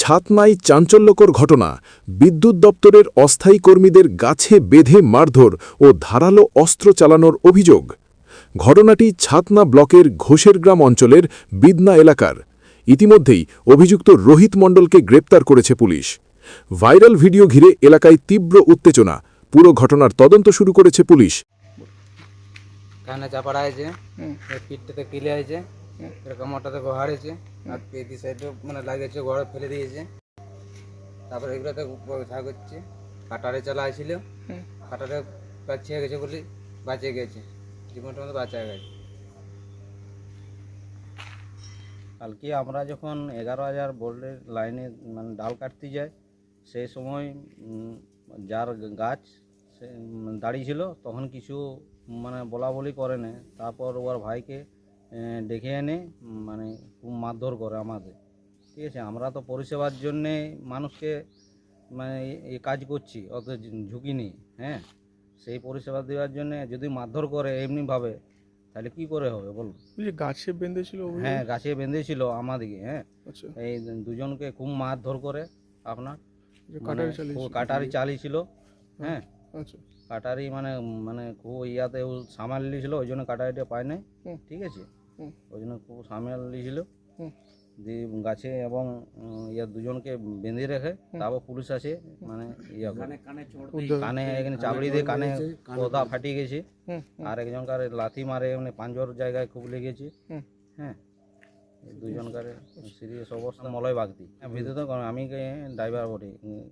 ছাতনায় চাঞ্চল্যকর ঘটনা। বিদ্যুৎ দপ্তরের অস্থায়ী কর্মীদের গাছে বেঁধে মারধর ও ধারালো অস্ত্র চালানোর অভিযোগ। ঘটনাটি ছাতনা ব্লকের ঘোষের গ্রাম অঞ্চলের বিদনা এলাকার। ইতিমধ্যেই অভিযুক্ত রোহিত মণ্ডলকে গ্রেপ্তার করেছে পুলিশ। ভাইরাল ভিডিও ঘিরে এলাকায় তীব্র উত্তেজনা। পুরো ঘটনার তদন্ত শুরু করেছে পুলিশ। কানে চাপাড়া আছে পিঠটাতে কিলে আছে এরকম ওটাতে গোহাড়েছে আর পেদি সাইডে মানে লাগিয়েছে ঘরে ফেলে দিয়েছে। তারপরে এগুলোতে ঝা করছে। কাটারে চালা আসছিল কাটারে বাঁচিয়ে গেছে বলে বাঁচিয়ে গেছে। জীবনটা মতো বাঁচা গেছে। কালকে আমরা যখন এগারো হাজার বোল্টের লাইনে মানে ডাল কাটতে যাই সেই সময় যার গাছ সে উম, দাঁড়িয়ে ছিল তখন কিছু মানে বলা বলি করে না তারপর ওর ভাইকে ডেকে এনে মানে খুব মারধর করে আমাদের। ঠিক আছে? আমরা তো পরিষেবার জন্যে মানুষকে মানে এ- এই কাজ করছি অত ঝুঁকি নেই হ্যাঁ? সেই পরিষেবা দেওয়ার জন্যে যদি মারধর করে এমনিভাবে তাহলে কি করে হবে বলুন? যে গাছে বেঁধেছিল? হ্যাঁ গাছে বেঁধেছিল আমাদেরকে হ্যাঁ? আচ্ছা। এই দুজনকে খুব মারধর করে আপনার। মানে কাটারি চালিয়েছিল হ্যাঁ? আচ্ছা। কাটারি মানে মানে খুব ইয়াতে ও সামাল নিয়েছিল ওই জন্য কাটারিটা পায় নাই। ঠিক আছে? ওই জন্য খুব সামাল নিয়েছিল। দিয়ে গাছে এবং ইয়া দুজনকে বেঁধে রেখে তারপর পুলিশ আছে মানে ইয়া করে। কানে এখানে চাবড়ি দিয়ে কানে পদা ফাটিয়ে গেছে। আর একজনকার লাথি মারে মানে পাঁজর জায়গায় খুব লেগেছে। হ্যাঁ? দুজনকার সিরিয়াস অবস্থা মলয় বাগদি। ভিতরে আমি ড্রাইভার বলি উম,